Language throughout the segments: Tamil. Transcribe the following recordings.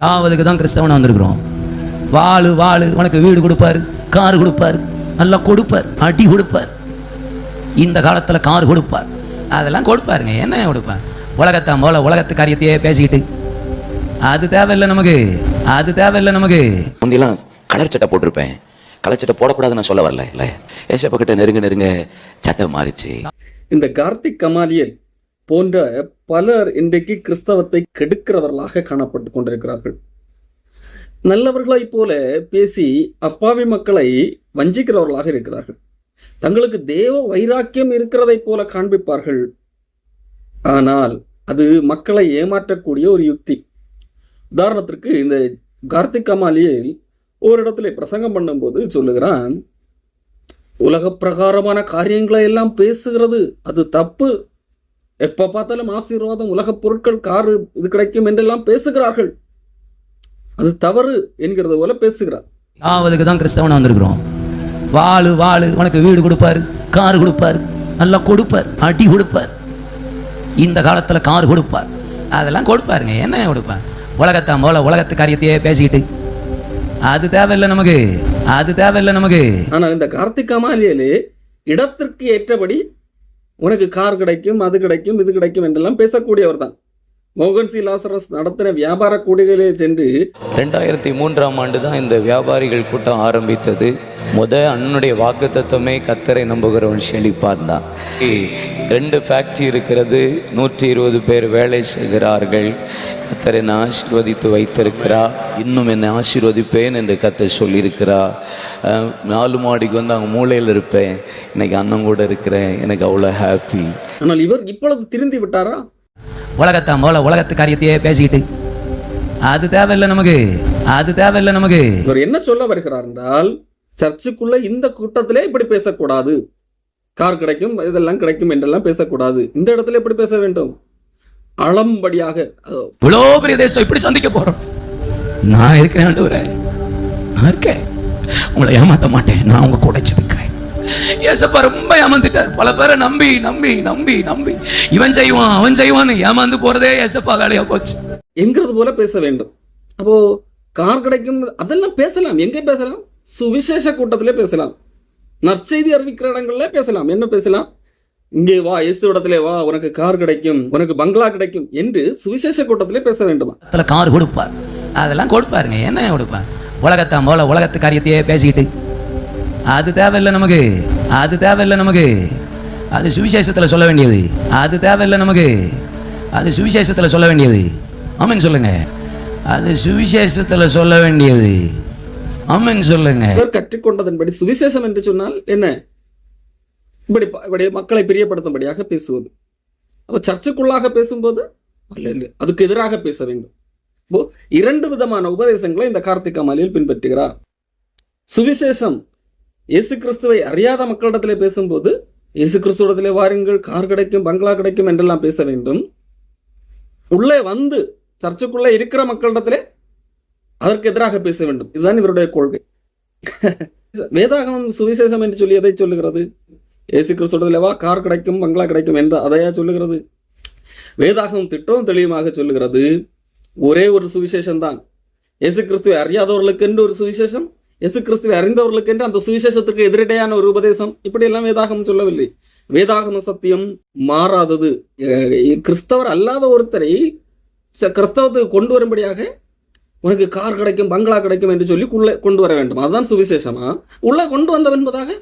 ஆவதுக்கு தான் கிறிஸ்தவனை வந்திருக்கிறோம். வாழு வாழு உனக்கு வீடு கொடுப்பாரு கார் கொடுப்பாரு நல்லா கொடுப்பார் அடி கொடுப்பார். இந்த காலத்தில் கார் கொடுப்பார். அதெல்லாம் கொடுப்பாருங்க. என்ன கொடுப்பார்? உலகத்தான் போல உலகத்து காரியத்தையே பேசிக்கிட்டு. அது தேவையில்லை நமக்கு. அது தேவையில்லை நமக்கு. முந்தியெல்லாம் கலர் சட்டை போட்டிருப்பேன். கலர் சட்டை போடக்கூடாதுன்னு நான் சொல்ல வரல இல்ல? ஏசப்ப கிட்ட நெருங்க நெருங்க சட்டை மாறிச்சு. இந்த கார்த்திக் கமாலியல் போன்ற பலர் இன்றைக்கு கிறிஸ்தவத்தை கெடுக்கிறவர்களாக காணப்பட்டு கொண்டிருக்கிறார்கள். நல்லவர்களைப் போல பேசி அப்பாவி மக்களை வஞ்சிக்கிறவர்களாக இருக்கிறார்கள். தங்களுக்கு தேவ வைராக்கியம் இருக்கிறதைப் போல காண்பிப்பார்கள். ஆனால் அது மக்களை ஏமாற்றக்கூடிய ஒரு யுக்தி. உதாரணத்திற்கு இந்த கார்த்திக் கமாலியில் ஒரு இடத்துல பிரசங்கம் பண்ணும்போது சொல்லுகிறான் உலக பிரகாரமான காரியங்களை எல்லாம் பேசுகிறது. அது தப்பு. எப்ப பார்த்தாலும் ஆசீர்வாதம் உலக பொருட்கள் காரு இது கிடைக்கும் என்றெல்லாம் பேசுகிறார்கள். அது தவறு என்கிறது போல பேசுகிறார். ஆவதுக்கு தான் கிறிஸ்தவனை வந்திருக்கிறோம்? வாழு வாழு உனக்கு வீடு கொடுப்பாரு கார் கொடுப்பார் நல்லா கொடுப்பார் அடி கொடுப்பார். இந்த காலத்தில் கார் கொடுப்பார். அதெல்லாம் கொடுப்பாருங்க. என்ன கொடுப்பார்? உலகத்தான் போல உலகத்து காரியத்தையே பேசிக்கிட்டு. அது தேவையில்லை நமக்கு. அது தேவையில்லை நமக்கு. ஆனால் இந்த கார்த்திக் கமாலியலே இடத்திற்கு ஏற்றபடி உனக்கு கார் கிடைக்கும் அது கிடைக்கும் இது கிடைக்கும் என்றெல்லாம் பேசக்கூடியவர் தான் மோகன் சி. லாசரஸ் நடத்தின வியாபார கூடைகளில் சென்று ரெண்டாயிரத்தி மூன்றாம் ஆண்டு தான் இந்த வியாபாரிகள் கூட்டம் ஆரம்பித்தது. முத அண்ணனுடைய வாக்கு தத்துவமே கத்தரை நம்புகிறவன் செழிப்பான் தான். ரெண்டு ஃபேக்ட்ரி இருக்கிறது நூற்றி இருபது பேர் வேலை செய்கிறார்கள். கத்தரை என்னை ஆசீர்வதித்து வைத்திருக்கிறார் இன்னும் என்னை ஆசீர்வதிப்பேன் என்று கத்தை சொல்லியிருக்கிறா நாலு மாடிக்கு வந்து அங்கே மூலையில் இருப்பேன். இன்னைக்கு அண்ணன் கூட இருக்கிறேன். எனக்கு அவ்வளோ ஹாப்பி ஆனால் இவர் இப்பொழுது திருந்தி விட்டாரா? உலகத்தான் போல உலகத்து காரியத்தையே பேசிக்கிட்டு. அது தேவையில்லை நமக்கு. அது தேவையில்லை நமக்கு. இவர் என்ன சொல்ல வருகிறார் என்றால் சர்ச்சுக்குள்ள இந்த கூட்டத்திலே இப்படி பேசக்கூடாது. கார் கிடைக்கும் இதெல்லாம் கிடைக்கும் என்றெல்லாம் பேசக்கூடாது. இந்த இடத்துல எப்படி பேச வேண்டும்? அளம்படியாக இவ்வளோ பெரிய தேசம் இப்படி சந்திக்க போறோம். நான் இருக்கிறேன் ஆண்டவரே. நான் இருக்கேன். உங்களை ஏமாத்த மாட்டேன் நான் உங்க கூட இருக்கிறேன் ஏசப்பா ரொம்ப ஏமாந்துட்டார். பல பேரை நம்பி நம்பி நம்பி நம்பி. இவன் செய்வான் அவன் செய்வான்னு ஏமாந்து போறதே ஏசப்பா வேலையா போச்சு. என்கிறது போல பேச வேண்டும். அப்போ கார் கிடைக்கும் அதெல்லாம் பேசலாம். எங்கே பேசலாம்? சுவிசேஷ கூட்டத்திலே பேசலாம். நற்செய்தி அறிவிக்கிற இடங்கள்ல பேசலாம். என்ன பேசலாம்? இங்கே வா இயேசு இடத்திலே வா உனக்கு கார் கிடைக்கும் உனக்கு பங்களா கிடைக்கும் என்று சுவிசேஷ கூட்டத்திலே பேச வேண்டுமா? அதுல கார் கொடுப்பார். அதெல்லாம் கொடுப்பாருங்க. என்ன கொடுப்பார்? உலகத்தை மோல உலகத்து காரியத்தையே பேசிக்கிட்டு. அது தேவையில்லை நமக்கு. அது தேவையில்லை நமக்கு. அது சுவிசேஷத்தில் சொல்ல வேண்டியது. அது தேவையில்லை நமக்கு. அது சுவிசேஷத்தில் சொல்ல வேண்டியது. ஆமென் சொல்லுங்க. அது சுவிசேஷத்தில் சொல்ல வேண்டியது. ஆமென் சொல்லுங்க. கற்றுக்கொண்டதன்படி சுவிசேஷம் என்று சொன்னால் என்ன? இப்படி இப்படி மக்களை பிரியப்படுத்தும்படியாக பேசுவது. அப்போ சர்ச்சுக்குள்ளாக பேசும்போது அல்ல அதுக்கு எதிராக பேச வேண்டும். இரண்டு விதமான உபதேசங்களை இந்த கார்த்திகா மாலையில் பின்பற்றுகிறார். சுவிசேஷம் இயேசு கிறிஸ்துவை அறியாத மக்களிடத்திலே பேசும்போது இயேசு கிறிஸ்துவிடத்திலே வாருங்கள் கார் கிடைக்கும் பங்களா கிடைக்கும் என்றெல்லாம் பேச வேண்டும். உள்ளே வந்து சர்ச்சுக்குள்ளே இருக்கிற மக்களிடத்திலே அதற்கு எதிராக பேச வேண்டும். இதுதான் இவருடைய கொள்கை. வேதாகமம் சுவிசேஷம் என்று சொல்லி எதை சொல்லுகிறது? இயேசு கிறிஸ்துவத்தில் வா கார் கிடைக்கும் பங்களா கிடைக்கும் என்று அதையா சொல்லுகிறது? வேதாகமம் திட்டம் தெளிவுமாக சொல்லுகிறது. ஒரே ஒரு சுவிசேஷம் தான் இயேசு கிறிஸ்துவை அறியாதவர்களுக்கு என்று ஒரு சுவிசேஷம் இயேசு கிறிஸ்துவை அறிந்தவர்களுக்கு என்று அந்த சுவிசேஷத்துக்கு எதிரடையான ஒரு உபதேசம். இப்படியெல்லாம் வேதாகமம் சொல்லவில்லை. வேதாகம சத்தியம் மாறாதது. கிறிஸ்தவர் அல்லாத ஒருத்தரை ச- கிறிஸ்தவத்துக்கு கொண்டு வரும்படியாக உனக்கு கார் கிடைக்கும் பங்களா கிடைக்கும் என்று சொல்லி உள்ளே கொண்டு வர வேண்டும்? அதுதான் சுவிசேஷமா? உள்ளே கொண்டு வந்தவன் என்பதாக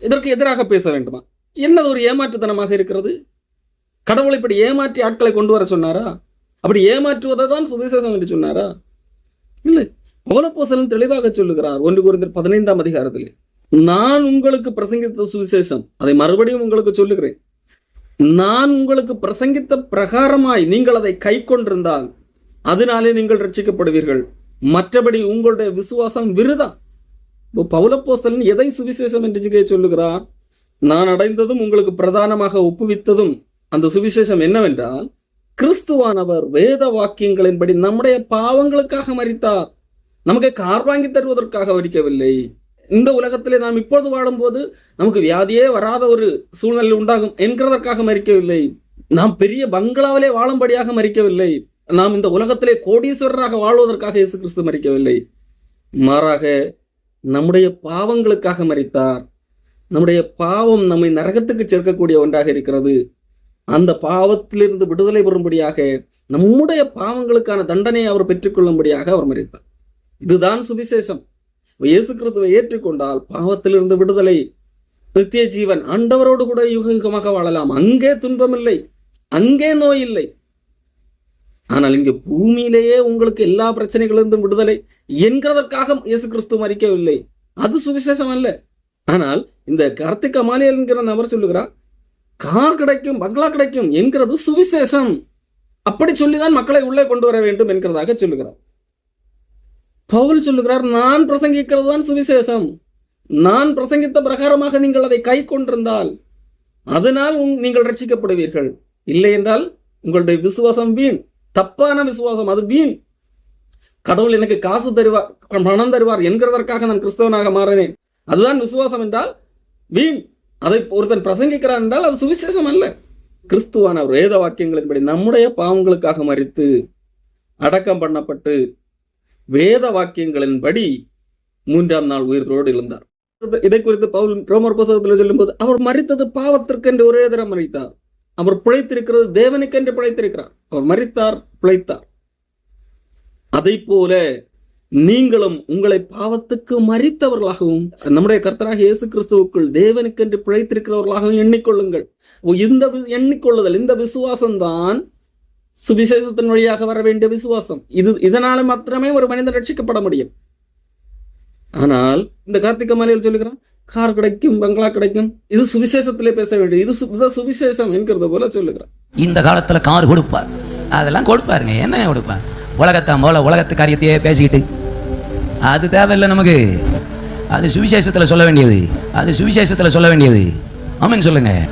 இதற்கு எதிராக பேச வேண்டுமா? என்னது ஒரு ஏமாற்றுத்தனமாக இருக்கிறது? கடவுள் இப்படி ஏமாற்றி ஆட்களை கொண்டு வர சொன்னாரா? அப்படி ஏமாற்றுவதை தான் சுவிசேஷம் என்று சொன்னாரா? இல்லை. பௌலப்போசலன் தெளிவாக சொல்லுகிறார் ஒன்று குறைந்தர் பதினைந்தாம் அதிகாரத்தில். நான் உங்களுக்கு பிரசங்கித்த சுவிசேஷம் அதை மறுபடியும் உங்களுக்கு சொல்லுகிறேன். நான் உங்களுக்கு பிரசங்கித்த பிரகாரமாய் நீங்கள் அதை கை கொண்டிருந்தால் அதனாலே நீங்கள் ரட்சிக்கப்படுவீர்கள். மற்றபடி உங்களுடைய விசுவாசம் விருதா? இப்போ பௌலப்போஸ்தலன் எதை சுவிசேஷம் என்று சொல்லுகிறார்? நான் அடைந்ததும் உங்களுக்கு பிரதானமாக ஒப்புவித்ததும் அந்த சுவிசேஷம் என்னவென்றால் கிறிஸ்துவானவர் வேத வாக்கியங்களின்படி நம்முடைய பாவங்களுக்காக மறித்தார் நமக்கு கார் வாங்கி தருவதற்காக மறிக்கவில்லை இந்த உலகத்திலே நாம் இப்பொழுது வாழும்போது நமக்கு வியாதியே வராத ஒரு சூழ்நிலை உண்டாகும் என்கிறதற்காக மறிக்கவில்லை நாம் பெரிய பங்களாவிலே வாழும்படியாக மறிக்கவில்லை நாம் இந்த உலகத்திலே கோடீஸ்வரராக வாழ்வதற்காக இயேசு கிறிஸ்து மறிக்கவில்லை மாறாக நம்முடைய பாவங்களுக்காக மறித்தார் நம்முடைய பாவம் நம்மை நரகத்துக்கு சேர்க்கக்கூடிய ஒன்றாக இருக்கிறது. அந்த பாவத்திலிருந்து விடுதலை பெறும்படியாக நம்முடைய பாவங்களுக்கான தண்டனையை அவர் பெற்றுக்கொள்ளும்படியாக அவர் மறித்தார். இதுதான் சுவிசேஷம். இயேசு கிறிஸ்துவை ஏற்றுக்கொண்டால் பாவத்திலிருந்து விடுதலை. நித்திய ஜீவன் ஆண்டவரோடு கூட யுக யுகமாக வாழலாம். அங்கே துன்பம் இல்லை அங்கே நோய் இல்லை ஆனால் இங்கு பூமியிலேயே உங்களுக்கு எல்லா பிரச்சனைகளிலிருந்தும் விடுதலை என்கிறதற்காக இயேசு கிறிஸ்து மறிக்கவில்லை. அது சுவிசேஷம் அல்ல. ஆனால் இந்த கார்த்திக் அமானியல் என்கிற நபர் சொல்லுகிறார் கார் கிடைக்கும் பங்களா கிடைக்கும் என்கிறது சுவிசேஷம். அப்படி சொல்லிதான் மக்களை உள்ளே கொண்டு வர வேண்டும் என்கிறதாக சொல்லுகிறார். பவுல் சொல்லுகிறார் நான் பிரசங்கிக்கிறது தான் சுவிசேஷம். நான் பிரசங்கித்த பிரகாரமாக நீங்கள் அதை கை கொண்டிருந்தால் அதனால் நீங்கள் ரட்சிக்கப்படுவீர்கள். இல்லை என்றால் உங்களுடைய விசுவாசம் வீண் தப்பான விசுவாசம் அது வீண். கடவுள் எனக்கு காசு தருவார் பணம் தருவார் என்கிறதற்காக நான் கிறிஸ்தவனாக மாறினேன். அதுதான் விசுவாசம் என்றால் வீண். அதை ஒருத்தன் பிரசங்கிக்கிறான் என்றால் அது சுவிசேஷம் அல்ல. கிறிஸ்துவான வேத வாக்கியங்களின்படி நம்முடைய பாவங்களுக்காக மறித்து அடக்கம் பண்ணப்பட்டு வேத வாக்கியங்களின்படி மூன்றாம் நாள் உயிரோடு எழுந்தார். இதை குறித்து பவுல் ரோமர் புத்தகத்தில் சொல்லும்போது அவர் மறித்தது பாவத்திற்கென்று ஒரே தரம் மறித்தார். அவர் பிழைத்திருக்கிறது தேவனுக்கென்று பிழைத்திருக்கிறார். அவர் மறித்தார் பிழைத்தார். அதை போல நீங்களும் உங்களை பாவத்துக்கு மறித்தவர்களாகவும் நம்முடைய கர்த்தராக இயேசு கிறிஸ்துவுக்குள் தேவனுக்கென்று பிழைத்திருக்கிறவர்களாகவும் எண்ணிக்கொள்ளுங்கள். ஓ, இந்த எண்ணிக்கொள்ளுதல் இந்த விசுவாசம் தான் சுவிசேஷத்தின் வழியாக வர வேண்டிய விசுவாசம். இது இதனால மாத்திரமே ஒரு மனிதன் ரட்சிக்கப்பட முடியும். ஆனால் இந்த கார்த்திக மலையில் சொல்லுகிறான் கார் கிடைக்கும் பங்களா கிடைக்கும். இது சுவிசேஷத்திலே பேச வேண்டியது. இது சுவிசேஷம் என்கிறத போல சொல்லுகிறான். இந்த காலத்துல கார் கொடுப்பார். அதெல்லாம் கொடுப்பாருங்க. என்ன கொடுப்பார்? உலகத்தை போல உலகத்து காரியத்தையே பேசிக்கிட்டு அது தேவையில்லை நமக்கு. அது சுவிசேஷத்துல சொல்ல வேண்டியது. அது சுவிசேஷத்துல சொல்ல வேண்டியது. ஆமென் சொல்லுங்க.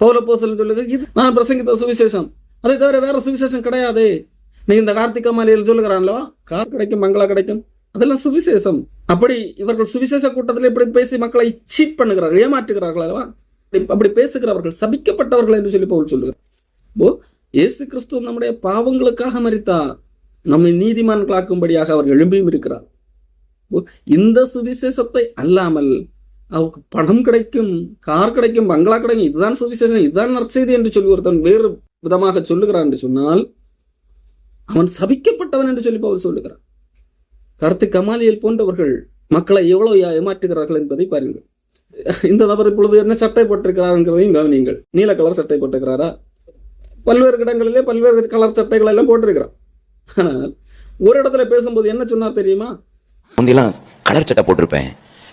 பௌல போசல் சொல்லுது இது நான் பிரசங்கித்த சுவிசேஷம். அதை தவிர வேற சுவிசேஷம் கிடையாது. நீ இந்த கார்த்திகா மாலையில் சொல்லுகிறான்ல கார் கிடைக்கும் மங்களா கிடைக்கும். அதெல்லாம் சுவிசேஷம். அப்படி இவர்கள் சுவிசேஷ கூட்டத்தில் இப்படி பேசி மக்களை சீட் பண்ணுகிறார்கள் ஏமாற்றுகிறார்கள் அல்லவா? அப்படி- பேசுகிறவர்கள் சபிக்கப்பட்டவர்கள் என்று சொல்லி பவுல் சொல்லுகிறார். ஓ இயேசு கிறிஸ்துவ நம்முடைய பாவங்களுக்காக மறித்தார் நம்மை நீதிமான்களாக்கும்படியாக அவர் எழும்பியும் இருக்கிறார். இந்த சுவிசேஷத்தை அல்லாமல் அவருக்கு பணம் கிடைக்கும் கார் கிடைக்கும் பங்களா கிடைக்கும் இதுதான் சுவிசேஷம் இதுதான் நற்செய்தி என்று சொல்லி ஒருத்தன் வேறு விதமாக சொல்லுகிறான் என்று சொன்னால் அவன் சபிக்கப்பட்டவன் என்று சொல்லி பவுல் சொல்லுகிறான். கருத்து கமாலியல் போன்றவர்கள் மக்களை எவ்வளவு ஏமாற்றுகிறார்கள் என்பதை பாருங்கள். இந்த நபர் இப்பொழுது என்ன சட்டை போட்டிருக்கிறார் என்கிறதையும் கவனியுங்கள். நீல கலர் சட்டை போட்டிருக்கிறாரா? பல்வேறு இடங்களிலே பல்வேறு கலர் சட்டைகள் எல்லாம் போட்டிருக்கிறார். ஆனால் ஒரு இடத்துல பேசும்போது என்ன சொன்னார் தெரியுமா? முந்திலாம் கலர் சட்டை போட்டிருப்பேன்.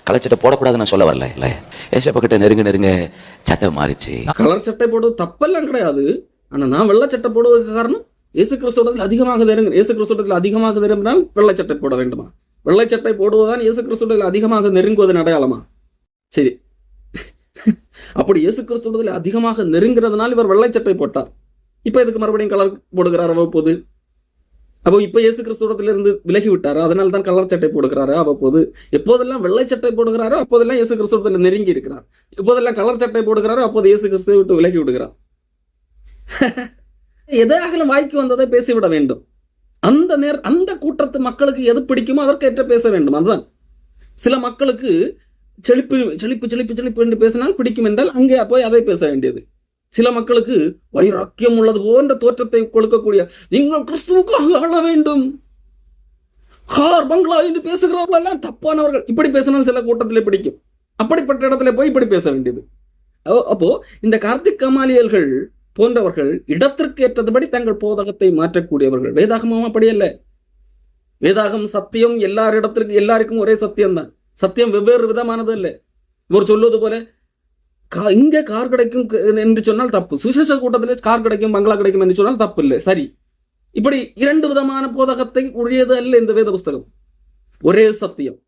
கலர் சட்டை போடக்கூடாதுன்னு நான் சொல்ல வரல இல்லை? ஏசப்ப கிட்ட நெருங்க நெருங்க சட்டை மாறிச்சு. கலர் சட்டை போடுவது தப்பெல்லாம் கிடையாது. ஆனா நான் வெள்ளை சட்டை போடுவதற்கு காரணம் இயேசு கிறிஸ்துவத்தில் அதிகமாக நெருங்க இயேசு கிறிஸ்துவத்தில் அதிகமாக நெருங்கினால் வெள்ளை சட்டை போட வேண்டுமா? வெள்ளை சட்டை போடுவதுதான் இயேசு கிறிஸ்துவத்தில் அதிகமாக நெருங்குவதன் அடையாளமா? சரி. அப்படி இயேசு கிறிஸ்துவத்தில் அதிகமாக நெருங்கிறதுனால் இவர் வெள்ளை சட்டை போட்டார். இப்போ இதுக்கு மறுபடியும் கலர் போடுகிறார் அவ்வப்போது? அப்போ இப்ப இயேசு கிறிஸ்துவத்திலிருந்து விலகி விட்டாரு அதனால தான் கலர் சட்டை போடுகிறாரு? அவ்வப்போது எப்போதெல்லாம் வெள்ளை சட்டை போடுகிறாரோ அப்போதெல்லாம் இயேசு கிறிஸ்துவத்தில் நெருங்கி இருக்கிறார் எப்போதெல்லாம் கலர் சட்டை போடுகிறாரோ அப்போது இயேசு கிறிஸ்துவை விட்டு விலகி விடுகிறார். எதாகலும் வாய்க்கு வந்ததை பேசிவிட வேண்டும். அந்த நேர் அந்த கூட்டத்து மக்களுக்கு எது பிடிக்குமோ அதற்கேற்ற பேச வேண்டும். அதுதான். சில மக்களுக்கு செழிப்பு செழிப்பு செழிப்பு செழிப்பு என்று பேசினால் பிடிக்கும் என்றால் அங்கே போய் அதை பேச வேண்டியது. சில மக்களுக்கு வைராக்கியம் உள்ளது போன்ற தோற்றத்தை கொடுக்கக்கூடிய நீங்கள் கிறிஸ்துவுக்காக ஆள வேண்டும். ஹார் பங்களா என்று பேசுகிறவர்கள் எல்லாம் தப்பானவர்கள். இப்படி பேசினாலும் சில கூட்டத்திலே பிடிக்கும். அப்படிப்பட்ட இடத்துல போய் இப்படி பேச வேண்டியது. அப்போ- அப்போ இந்த கார்த்திக் கமாலியல்கள் போன்றவர்கள் இடத்திற்கு ஏற்றதுபடி தங்கள் போதகத்தை மாற்றக்கூடியவர்கள். வேதாகமும் அப்படி அல்ல. வேதாகம் சத்தியம் எல்லாரிடத்திற்கு எல்லாருக்கும் ஒரே சத்தியம் தான் சத்தியம் வெவ்வேறு விதமானது அல்ல. இவர் சொல்வது போல கா- இங்கே கார் கிடைக்கும் என்று சொன்னால் தப்பு. சுசேஷ கூட்டத்தில் கார் கிடைக்கும் பங்களா கிடைக்கும் என்று சொன்னால் தப்பு இல்லை சரி. இப்படி இரண்டு விதமான போதகத்தை உரியது அல்ல இந்த வேத புஸ்தகம். ஒரே சத்தியம்.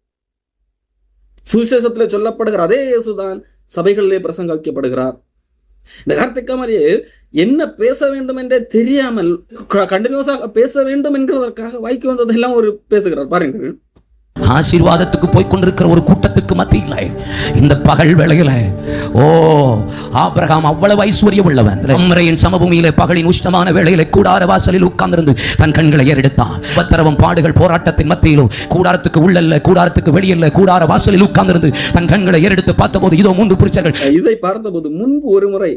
சுசேஷத்தில் சொல்லப்படுகிற அதே இயேசுதான் சபைகளிலே பிரசங்கிக்கப்படுகிறார் இந்த கார்த்திகா மாதிரியே என்ன பேச வேண்டும் என்றே தெரியாமல் கண்டினியூஸாக பேச வேண்டும் என்கிறதற்காக வாய்க்கு வந்ததெல்லாம் ஒரு பேசுகிறார். பாருங்கள். ஆசீர்வாதத்துக்கு போய் கொண்டிருக்கிற ஒரு கூட்டத்துக்கு மத்தியில் இந்த பகல் வேளையில் ஓ ஆபிரகாம் அவ்வளவு ஐஸ்வர்யம் உள்ளவன். அம்ரையின் சமபூமியிலே பகலின் உஷ்ணமான வேளையில கூடார வாசலில் உட்கார்ந்திருந்து தன் கண்களை ஏறெடுத்தான். உபத்திரவம் பாடுகள் போராட்டத்தின் மத்தியிலும் கூடாரத்துக்கு உள்ளல்ல கூடாரத்துக்கு வெளியல்ல கூடார வாசலில் உட்கார்ந்திருந்து தன் கண்களை ஏறெடுத்து பார்த்தபோது இதோ மூன்று புருஷர்கள். இதை பார்த்தபோது முன்பு ஒரு முறை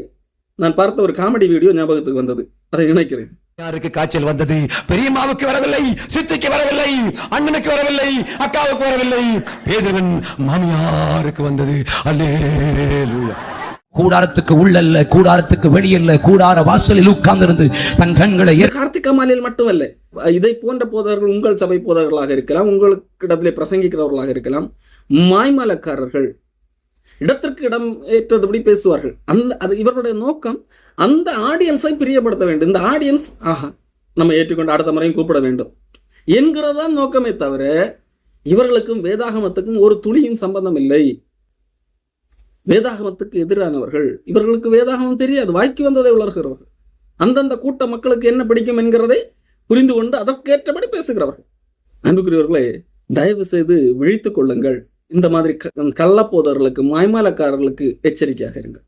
நான் பார்த்த ஒரு காமெடி வீடியோ ஞாபகத்துக்கு வந்தது. அதை நினைக்கிறேன். யாருக்கு காய்ச்சல் வந்தது? பெரியம்மாவுக்கு வரவில்லை சித்திக்கு வரவில்லை அண்ணனுக்கு வரவில்லை அக்காவுக்கு வரவில்லை. பேதுருவன் மாமியாருக்கு வந்தது. அல்லேலூயா. கூடாரத்துக்கு உள்ளல்ல கூடாரத்துக்கு வெளியல்ல கூடார வாசலில் உட்கார்ந்திருந்து தன் கண்களை கார்த்திக் அம்மானில் மட்டுமல்ல இதை போன்ற போதவர்கள் உங்கள் சபை போதவர்களாக இருக்கலாம் உங்களுக்கு இடத்திலே பிரசங்கிக்கிறவர்களாக இருக்கலாம். மாய்மலக்காரர்கள் இடத்திற்கு இடம் ஏற்றபடி பேசுவார்கள். அந்த அது இவர்களுடைய நோக்கம் அந்த ஆடியன்ஸை பிரியப்படுத்த வேண்டும். இந்த ஆடியன்ஸ் ஆஹா நம்ம ஏற்றுக்கொண்டு அடுத்த முறையும் கூப்பிட வேண்டும். என்கிறதான் நோக்கமே தவிர இவர்களுக்கும் வேதாகமத்துக்கும் ஒரு துளியும் சம்பந்தம் இல்லை. வேதாகமத்துக்கு எதிரானவர்கள் இவர்களுக்கு வேதாகமம் தெரியாது. வாய்க்கு வந்ததை உலர்கிறவர்கள் அந்தந்த கூட்ட மக்களுக்கு என்ன பிடிக்கும் என்கிறதை புரிந்து கொண்டு அதற்கேற்றபடி பேசுகிறவர்கள். அன்புக்குரியவர்களே தயவு செய்து விழித்துக் கொள்ளுங்கள். இந்த மாதிரி கள்ளப்போதர்களுக்கு மாய்மாலக்காரர்களுக்கு எச்சரிக்கையாக இருங்கள்.